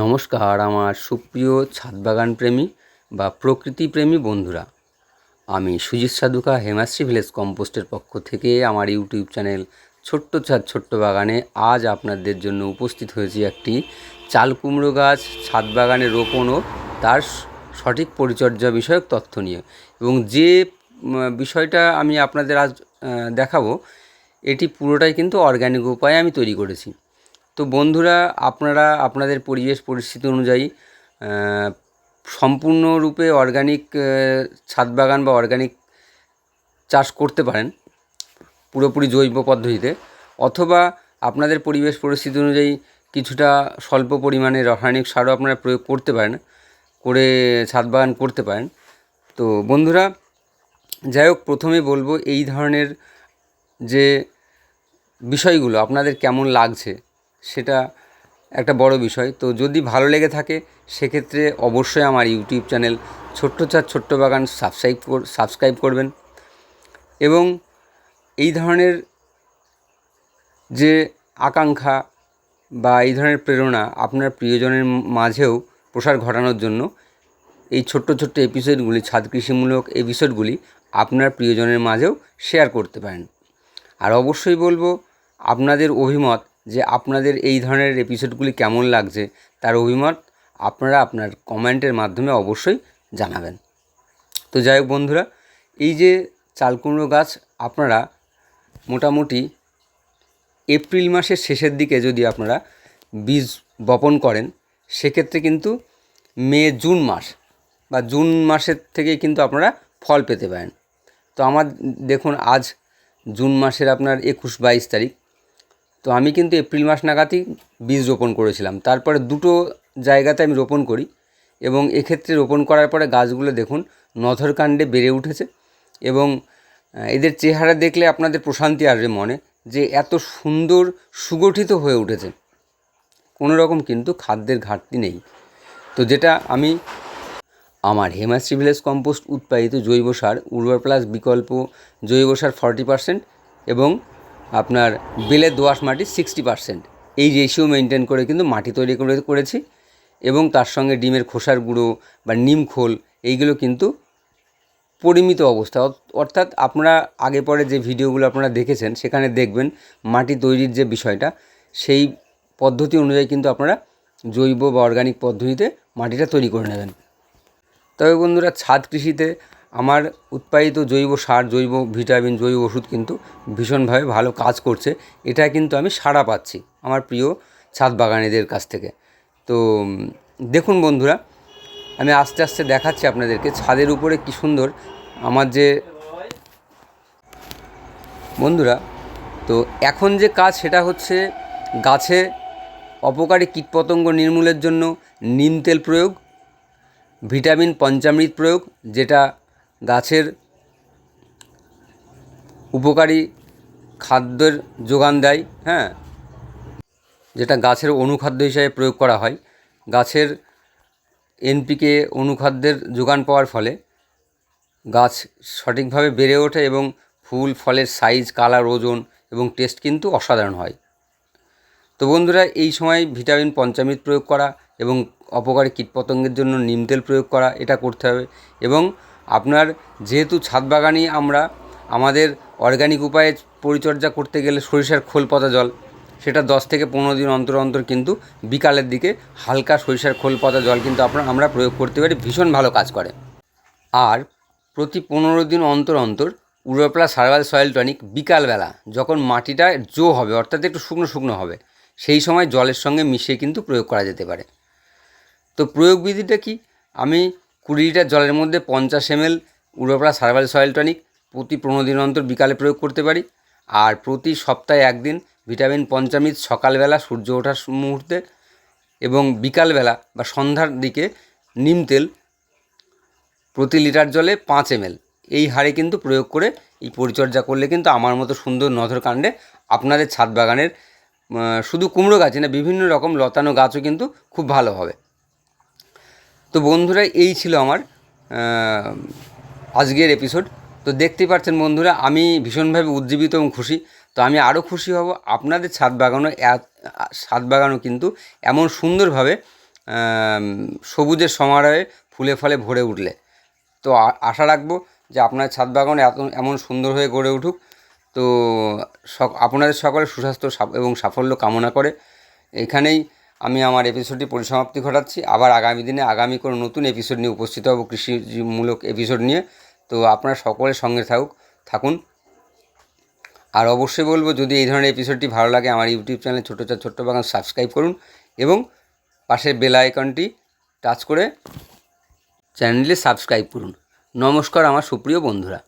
নমস্কার, আমার সুপ্রিয় ছাদ বাগান প্রেমী বা প্রকৃতি প্রেমী বন্ধুরা। আমি সুজিত সাধুকা, হেমাশ্রী ভিলেজ কম্পোস্টের পক্ষ থেকে আমার ইউটিউব চ্যানেল ছোট্ট ছাদ ছোট্ট বাগানে আজ আপনাদের জন্য উপস্থিত হয়েছি একটি চাল কুমড়ো গাছ ছাদ বাগানে রোপণ ও তার সঠিক পরিচর্যা বিষয়ক তথ্য নিয়ে। এবং যে বিষয়টা আমি আপনাদের আজ দেখাবো, এটি পুরোটাই কিন্তু অর্গ্যানিক উপায়ে আমি তৈরি করেছি। তো বন্ধুরা, আপনারা আপনাদের পরিবেশ পরিস্থিতি অনুযায়ী সম্পূর্ণরূপে অর্গানিক ছাদ বাগান বা অর্গানিক চাষ করতে পারেন পুরোপুরি জৈব পদ্ধতিতে, অথবা আপনাদের পরিবেশ পরিস্থিতি অনুযায়ী কিছুটা স্বল্প পরিমাণে রাসায়নিক সারও আপনারা প্রয়োগ করতে পারেন, করে ছাদ বাগান করতে পারেন। তো বন্ধুরা, যাই হোক, প্রথমে বলব এই ধরনের যে বিষয়গুলো, আপনাদের কেমন লাগছে সেটা একটা বড় বিষয়। তো যদি ভালো লেগে থাকে, সেক্ষেত্রে অবশ্যই আমার ইউটিউব চ্যানেল ছোট্ট চার ছোট্ট বাগান সাবস্ক্রাইব কর, সাবস্ক্রাইব করবেন। এবং এই ধরনের যে আকাঙ্ক্ষা বা এই ধরনের প্রেরণা আপনার প্রিয়জনের মাঝেও প্রসার ঘটানোর জন্য, এই ছোট্ট ছোট্ট এপিসোডগুলি ছাদ কৃষিমূলক এপিসোডগুলি আপনার প্রিয়জনের মাঝেও শেয়ার করতে পারেন। আর অবশ্যই বলব, আপনাদের অভিমত যে আপনাদের এই ধরনের এপিসোডগুলি কেমন লাগছে, তার অভিমত আপনারা আপনার কমেন্টের মাধ্যমে অবশ্যই জানাবেন। তো যাই হোক বন্ধুরা, এই যে চালকুমড়ো গাছ, আপনারা মোটামুটি এপ্রিল মাসের শেষের দিকে যদি আপনারা বীজ বপন করেন, সেক্ষেত্রে কিন্তু মে, জুন মাস বা জুন মাসের থেকে কিন্তু আপনারা ফল পেতে পারেন। তো আমার, দেখুন, আজ জুন মাসের আপনার একুশ বাইশ তারিখ তো আমি কিন্তু এপ্রিল মাস নাগাদই বীজ রোপণ করেছিলাম। তারপরে দুটো জায়গাতে আমি রোপণ করি এবং এক্ষেত্রে রোপণ করার পরে গাছগুলো দেখুন নধরকাণ্ডে বেড়ে উঠেছে এবং এদের চেহারা দেখলে আপনাদের প্রশান্তি আসবে মনে যে এত সুন্দর সুগঠিত হয়ে উঠেছে। কোনো রকম কিন্তু খাদ্যের ঘাটতি নেই। তো যেটা আমি আমার হেমাশ্রী ভিলেজ কম্পোস্ট উৎপাদিত জৈব সার উর্বর প্লাস বিকল্প জৈব সার ফর্টি পার্সেন্ট এবং আপনার বেলের দোআঁশ মাটি সিক্সটি পার্সেন্ট এই রেশিও মেনটেন করে কিন্তু মাটি তৈরি করে করেছি এবং তার সঙ্গে ডিমের খোসার গুঁড়ো বা নিম খোল এইগুলো কিন্তু পরিমিত অবস্থা। অর্থ- অর্থাৎ আপনারা আগে পরে যে ভিডিওগুলো আপনারা দেখেছেন সেখানে দেখবেন মাটি তৈরির যে বিষয়টা, সেই পদ্ধতি অনুযায়ী কিন্তু আপনারা জৈব বা অর্গানিক পদ্ধতিতে মাটিটা তৈরি করে নেবেন। তবে বন্ধুরা, ছাদ কৃষিতে আমার উৎপাদিত জৈব সার, জৈব ভিটামিন, জৈব ওষুধ কিন্তু ভীষণভাবে ভালো কাজ করছে। এটা কিন্তু আমি সাড়া পাচ্ছি আমার প্রিয় ছাদ বাগানীদের কাছ থেকে। তো দেখুন বন্ধুরা, আমি আস্তে আস্তে দেখাচ্ছি আপনাদেরকে ছাদের উপরে কি সুন্দর আমার যে বন্ধুরা, তো এখন যে কাজ সেটা হচ্ছে গাছে অপকারী কীটপতঙ্গ নির্মূলের জন্য নিম তেল প্রয়োগ, ভিটামিন পঞ্চামৃত প্রয়োগ, যেটা গাছের উপকারী খাদ্যের যোগান দেয় হ্যাঁ? যেটা গাছের অনুখাদ্য হিসাবে প্রয়োগ করা হয়। গাছের এনপিকে অনুখাদ্যের যোগান পাওয়ার ফলে গাছ সঠিকভাবে বেড়ে ওঠে এবং ফুল, ফলের সাইজ, কালার, ওজন এবং টেস্ট কিন্তু অসাধারণ হয়। তো বন্ধুরা, এই সময় ভিটামিন পঞ্চামৃত প্রয়োগ করা এবং অপকারী কীটপতঙ্গের জন্য নিম তেল প্রয়োগ করা, এটা করতে হবে এবং আপনার যেহেতু ছাদ বাগানই আমরা, আমাদের অর্গানিক উপায়ে পরিচর্যা করতে গেলে সরিষার খোল পচা জল, সেটা দশ থেকে পনেরো দিন অন্তর অন্তর কিন্তু বিকালের দিকে হালকা সরিষার খোল পচা জল কিন্তু আপনার, আমরা প্রয়োগ করতে পারি, ভীষণ ভালো কাজ করে। আর প্রতি পনেরো দিন অন্তর অন্তর উর্বরপ্লাস সার্ভাল সয়েল টনিক বিকালবেলা, যখন মাটিটা জো হবে, অর্থাৎ একটু শুকনো শুকনো হবে, সেই সময় জলের সঙ্গে মিশিয়ে কিন্তু প্রয়োগ করা যেতে পারে। তো প্রয়োগ বিধিটা কি? আমি কুড়ি লিটার জলের মধ্যে পঞ্চাশ এমএল উর্বরপ্লাস সার্ভাল সয়েল টনিক প্রতি পনেরো দিন অন্তর বিকালে প্রয়োগ করতে পারি। আর প্রতি সপ্তাহে একদিন ভিটামিন পঞ্চামৃত সকালবেলা, সূর্য ওঠার মুহূর্তে এবং বিকালবেলা বা সন্ধ্যার দিকে নিম তেল প্রতি লিটার জলে পাঁচ এমএল। এই হারে কিন্তু প্রয়োগ করে এই পরিচর্যা করলে কিন্তু আমার মতো সুন্দর নজরকাণ্ডে আপনাদের ছাদ বাগানের শুধু কুমড়ো গাছে না, বিভিন্ন রকম লতানো গাছও কিন্তু খুব ভালো হবে। তো বন্ধুরা, এই ছিল আমার আজকের এপিসোড তো দেখতেই পাচ্ছেন বন্ধুরা, আমি ভীষণভাবে উজ্জীবিত এবং খুশি। তো আমি আরও খুশি হব। আপনাদের ছাদ বাগানও এত- ছাদ বাগানও কিন্তু এমন সুন্দরভাবে সবুজের সমারোহে ফুলে ফলে ভরে উঠলে। তো আশা রাখব যে আপনার ছাদ বাগান এত, এমন সুন্দর হয়ে গড়ে উঠুক। তো আপনাদের সকলে সুস্বাস্থ্য এবং সাফল্য কামনা করে। এখানেই আমি আমার এপিসোডটি পরিসমাপ্তি ঘটাচ্ছি। আবার আগামী দিনে আগামী কোনো নতুন এপিসোড নিয়ে উপস্থিত হব কৃষিমূলক এপিসোড নিয়ে। তো আপনারা সকলের সঙ্গে থাকুক, থাকুন। আর অবশ্যই বলব, যদি এই ধরনের এপিসোডটি ভালো লাগে, আমার ইউটিউব চ্যানেল ছোটো চার ছোট্ট বাগান সাবস্ক্রাইব করুন এবং পাশের বেল আইকনটি টাচ করে চ্যানেলে সাবস্ক্রাইব করুন। নমস্কার আমার সুপ্রিয় বন্ধুরা।